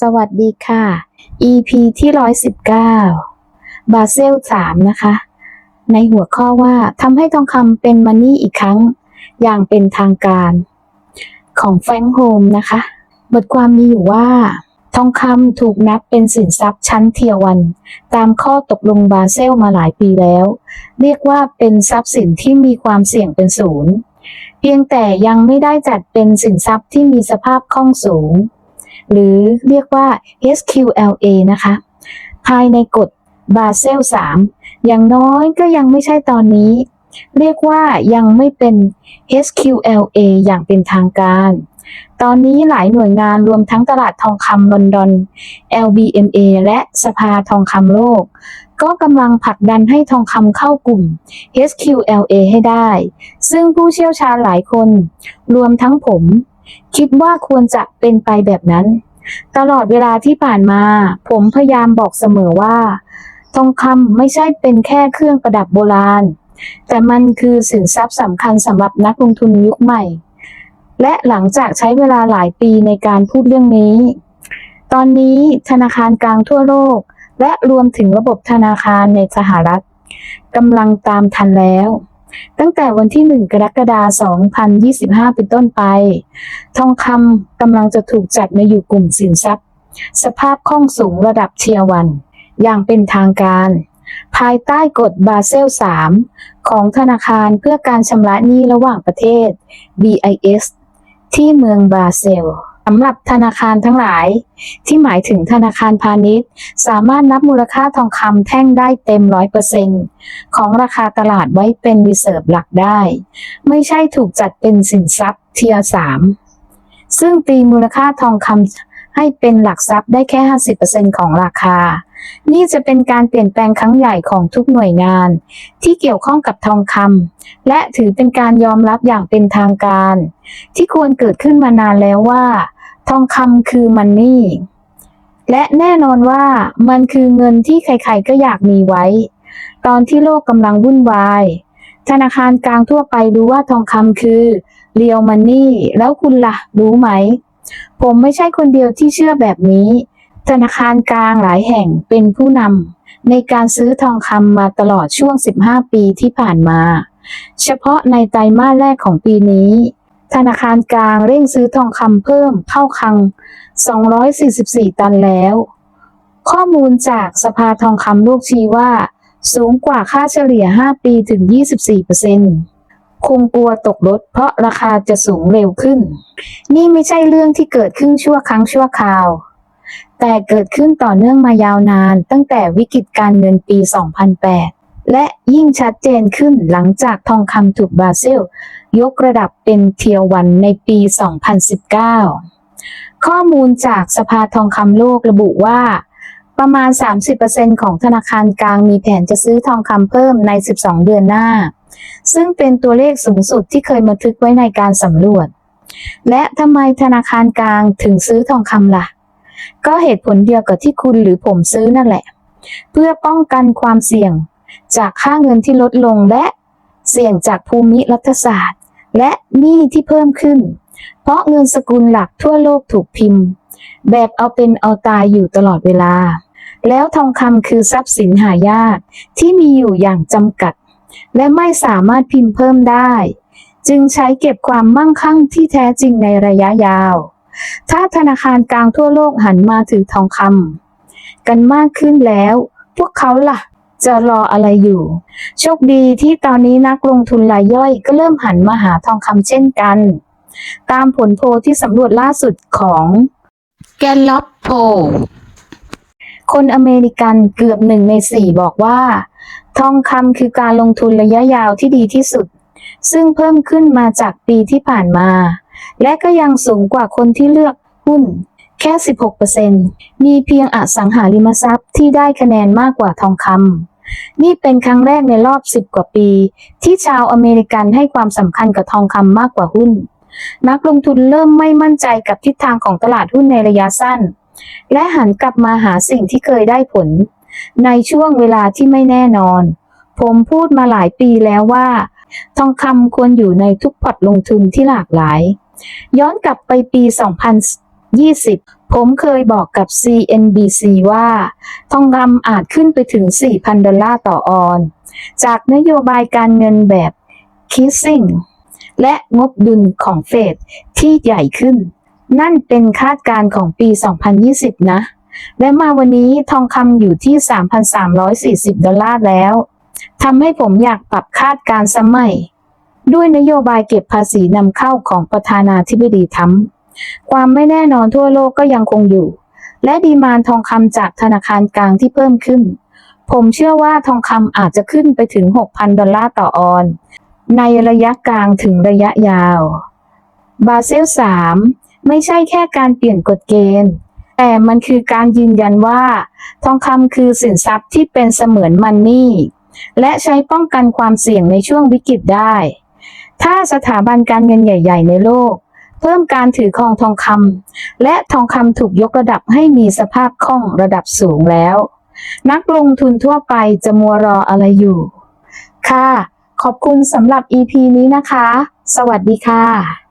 สวัสดีค่ะ EP ที่119บาเซล3นะคะ ในหัวข้อว่าทำให้ทองคำเป็นมันนี่อีกครั้ง อย่างเป็นทางการ ของแฟรงโฮมนะคะ บทความมีอยู่ว่า ทองคำถูกนับเป็นสินทรัพย์ชั้นเทียวัน ตามข้อตกลงบาเซลมาหลายปีแล้ว เรียกว่าเป็นทรัพย์สินที่มีความเสี่ยงเป็นศูนย์ เพียงแต่ยังไม่ได้จัดเป็นสินทรัพย์ที่มีสภาพคล่องสูง หรือเรียกว่า SQLA นะคะ ภายในกฎบาเซล3อย่างน้อยก็ยังไม่ใช่ตอนนี้ เรียกว่ายังไม่เป็น SQLA อย่างเป็นทางการ ตอนนี้หลายหน่วยงานรวมทั้งตลาดทองคำลอนดอน LBMA และสภาทองคำโลก ก็กำลังผลักดันให้ทองคำเข้ากลุ่ม SQLA ให้ได้ ซึ่งผู้เชี่ยวชาญหลายคน รวมทั้งผม คิดว่าควรจะเป็นไปแบบนั้น ตลอดเวลาที่ผ่านมา ผมพยายามบอกเสมอว่า ทองคำไม่ใช่เป็นแค่เครื่องประดับโบราณ แต่มันคือสินทรัพย์สำคัญสำหรับนักลงทุนยุคใหม่ และหลังจากใช้เวลาหลายปีในการพูดเรื่องนี้ ตอนนี้ธนาคารกลางทั่วโลก และรวมถึงระบบธนาคารในสหรัฐกำลังตามทันแล้ว ตั้งแต่วันที่ 1 กรกฎาคม 2025 เป็นต้นไป ทองคำกำลังจะถูกจัดมาอยู่กลุ่มสินทรัพย์ สภาพคล่องสูงระดับเทียวัน อย่างเป็นทางการ ภายใต้กฎบาเซล 3 ของธนาคารเพื่อการชำระหนี้ระหว่างประเทศ BIS ที่เมืองบาเซล สำหรับธนาคารทั้งหลาย ที่หมายถึงธนาคารพาณิชย์ สามารถนับมูลค่าทองคำแท่งได้เต็ม100%ของราคาตลาดไว้เป็นรีเซิร์ฟหลักได้ ไม่ใช่ถูกจัดเป็นสินทรัพย์เทียสามซึ่งตีมูลค่าทองคำให้เป็นหลักทรัพย์ได้แค่ 50%ของราคา นี่จะเป็นการเปลี่ยนแปลงครั้งใหญ่ของทุกหน่วยงาน ที่เกี่ยวข้องกับทองคำและถือเป็นการยอมรับอย่างเป็นทางการ ที่ควรเกิดขึ้นมานานแล้วว่า ทองคำคือมันนี่และแน่นอนว่ามันคือเงินที่ใครๆก็อยากมีไว้ ตอนที่โลกกำลังวุ่นวาย ธนาคารกลางทั่วไปรู้ว่าทองคำคือเรียวมันนี่แล้วคุณละ่ะ รู้ไหม ผมไม่ใช่คนเดียวที่เชื่อแบบนี้ ธนาคารกลางหลายแห่งเป็นผู้นำในการซื้อทองคำมาตลอดช่วง 15 ปีที่ผ่านมา เฉพาะในไตรมาสแรกของปีนี้ ธนาคารกลางเร่งซื้อทองคำเพิ่มเข้าคลัง 244 ตันแล้ว ข้อมูลจากสภาทองคำโลกชี้ว่า สูงกว่าค่าเฉลี่ย 5 ปีถึง 24%คงกลัวตกรถเพราะราคาจะสูงเร็วขึ้น นี่ไม่ใช่เรื่องที่เกิดขึ้นชั่วครั้งชั่วคราว แต่เกิดขึ้นต่อเนื่องมายาวนานตั้งแต่วิกฤตการเงินปี 2008 และยิ่งชัดเจนขึ้นหลังจากทองคำถูกบราซิล ยกระดับเป็นเทียวันในปี 2019 ข้อมูลจากสภาทองคำโลกระบุว่า ประมาณ 30%ของธนาคารกลางมีแผนจะซื้อทองคำเพิ่มใน 12 เดือนหน้า ซึ่งเป็นตัวเลขสูงสุดที่เคยบันทึกไว้ในการสำรวจ และทำไมธนาคารกลางถึงซื้อทองคำล่ะ ก็เหตุผลเดียวกับที่คุณหรือผมซื้อนั่นแหละ เพื่อป้องกันความเสี่ยง จากค่าเงินที่ลดลงและเสี่ยงจากภูมิรัฐศาสตร์ และหนี้ที่เพิ่มขึ้น เพราะเงินสกุลหลักทั่วโลกถูกพิมพ์ แบบเอาเป็นเอาตายอยู่ตลอดเวลา แล้วทองคำคือทรัพย์สินหายากที่มีอยู่อย่างจำกัด และไม่สามารถพิมพ์เพิ่มได้ จึงใช้เก็บความมั่งคั่งที่แท้จริงในระยะยาว ถ้าธนาคารกลางทั่วโลกหันมาถือทองคำกันมากขึ้นแล้ว พวกเขาล่ะ จะรออะไรอยู่ โชคดีที่ตอนนี้นักลงทุนรายย่อยก็เริ่มหันมาหาทองคำเช่นกัน ตามผลโพลที่สำรวจล่าสุดของแกลล็อปโพลคนอเมริกันเกือบหนึ่งในสี่บอกว่า ทองคำคือการลงทุนระยะยาวที่ดีที่สุด ซึ่งเพิ่มขึ้นมาจากปีที่ผ่านมา และก็ยังสูงกว่าคนที่เลือกหุ้นแค่ 16%มีเพียงอสังหาริมทรัพย์ที่ได้คะแนนมากกว่าทองคำ นี่เป็นครั้งแรกในรอบ 10 กว่าปี ที่ชาวอเมริกันให้ความสำคัญกับทองคำมากกว่าหุ้น นักลงทุนเริ่มไม่มั่นใจกับทิศทางของตลาดหุ้นในระยะสั้น และหันกลับมาหาสิ่งที่เคยได้ผล ในช่วงเวลาที่ไม่แน่นอน ผมพูดมาหลายปีแล้วว่า ทองคำควรอยู่ในทุกพอร์ตลงทุนที่หลากหลาย ย้อนกลับไปปี 20 ผมเคยบอกกับ CNBC ว่า ทองคำอาจขึ้นไปถึง 4,000 ดอลลาร์ต่อออน จากนโยบายการเงินแบบคิสซิ่งและงบดุลของเฟดที่ใหญ่ขึ้น นั่นเป็นคาดการณ์ของปี 2020 นะ และมาวันนี้ทองคำอยู่ที่ 3,340 ดอลลาร์แล้วทำให้ผมอยากปรับคาดการณ์สมัย ด้วยนโยบายเก็บภาษีนำเข้าของประธานาธิบดีทรัม ความไม่แน่นอนทั่วโลกก็ยังคงอยู่ และดีมานทองคำจากธนาคารกลางที่เพิ่มขึ้น ผมเชื่อว่าทองคำอาจจะขึ้นไปถึง 6,000 ดอลลาร์ต่อออน ในระยะกลางถึงระยะยาว บาเซล 3 ไม่ใช่แค่การเปลี่ยนกฎเกณฑ์ แต่มันคือการยืนยันว่า ทองคำคือสินทรัพย์ที่เป็นเสมือนมันนี่และใช้ป้องกันความเสี่ยงในช่วงวิกฤตได้ ถ้าสถาบันการเงินใหญ่ ๆ ในโลก เพิ่มการถือครองทองคำและทองคำถูกยกระดับให้มีสภาพคล่องระดับสูงแล้ว นักลงทุนทั่วไปจะมัวรออะไรอยู่ ค่ะ ขอบคุณสำหรับ EP นี้นะคะ สวัสดีค่ะ